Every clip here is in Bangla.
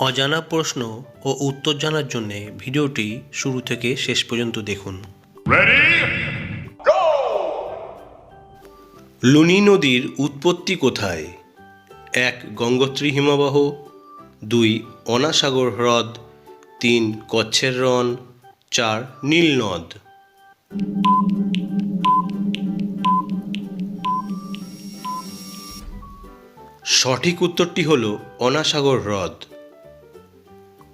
অজানা প্রশ্ন ও উত্তর জানার জন্য ভিডিওটি শুরু থেকে শেষ পর্যন্ত দেখুন। লুনি নদীর উৎপত্তি কোথায়? এক গঙ্গোত্রী হিমবাহ। দুই অনাসাগর হ্রদ। তিন কচ্ছের রন। চার নীল নদ। সঠিক উত্তরটি হল অনাসাগর হ্রদ।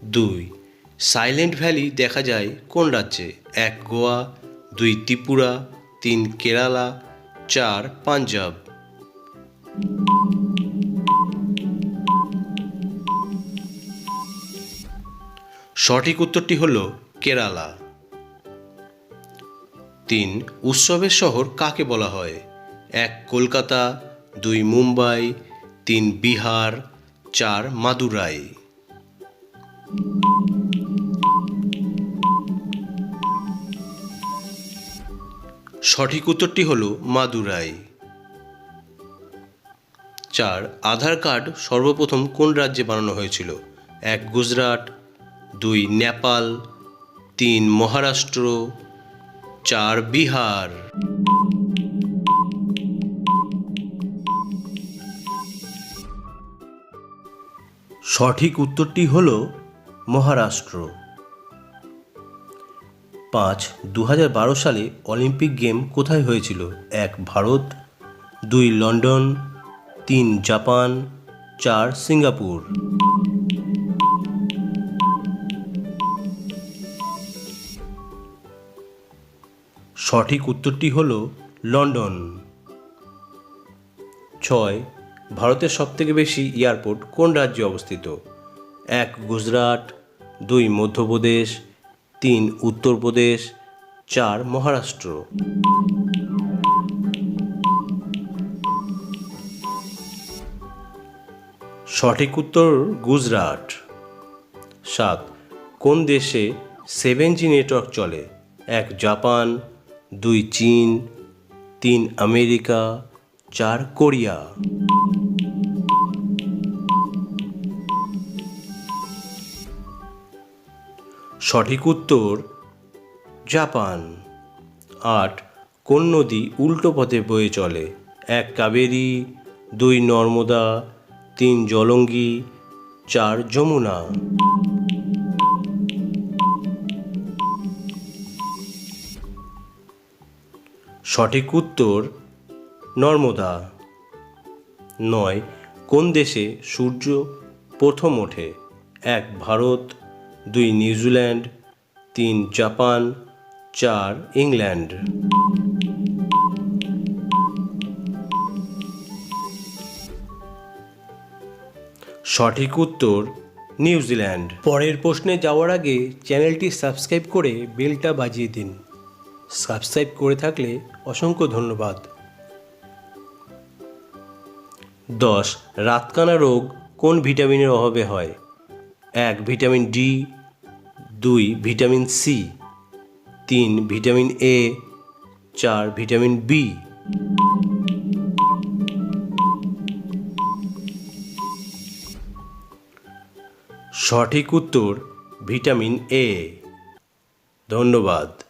দুই। সাইলেন্ট ভ্যালি দেখা যায় কোন রাজ্যে? এক, গোয়া, দুই, ত্রিপুরা, তিন, কেরালা, চার, পাঞ্জাব। সঠিক উত্তরটি হল কেরালা। তিন, উৎসবের শহর কাকে বলা হয়? এক, কলকাতা, দুই, মুম্বাই, তিন, বিহার, চার, মাদুরাই। সঠিক উত্তরটি হল মাদুরাই। চার, আধার কার্ড সর্বপ্রথম কোন রাজ্যে বানানো হয়েছিল? এক, গুজরাট। দুই, নেপাল। তিন, মহারাষ্ট্র। চার, বিহার। সঠিক উত্তরটি হল মহারাষ্ট্র। পাঁচ দু বারো সালে অলিম্পিক গেম কোথায় হয়েছিল? এক, ভারত, দুই, লন্ডন, তিন, জাপান, চার, সিঙ্গাপুর। সঠিক উত্তরটি হল লন্ডন। ছয়, ভারতের সবথেকে বেশি এয়ারপোর্ট কোন রাজ্যে অবস্থিত? এক, গুজরাট দুই মধ্যপ্রদেশ, তিন উত্তরপ্রদেশ, চার মহারাষ্ট্র। সঠিক উত্তর গুজরাট। সাত, কোন দেশে সেভেন জি নেটওয়ার্ক চলে? এক, জাপান। দুই, চীন। তিন, আমেরিকা। চার, কোরিয়া। সঠিক উত্তর, জাপান। আট, কোন নদী উল্টো পথে বয়ে চলে? এক, কাবেরী, দুই, নর্মদা, তিন, জলঙ্গি, চার, যমুনা। সঠিক উত্তর, নর্মদা। নয়, কোন দেশে সূর্য প্রথম ওঠে? এক, ভারত দুই নিউজিল্যান্ড তিন জাপান, চার ইংল্যান্ড। সঠিক উত্তর নিউজিল্যান্ড পরের প্রশ্নে যাওয়ার আগে চ্যানেলটি সাবস্ক্রাইব করে বেলটা বাজিয়ে দিন। সাবস্ক্রাইব করে থাকলে অসংখ্য ধন্যবাদ। দশ, রাতকানা রোগ কোন ভিটামিনের অভাবে হয়? এক, ভিটামিন ডি দুই ভিটামিন সি তিন ভিটামিন এ চার ভিটামিন বি সঠিক উত্তর ভিটামিন এ ধন্যবাদ।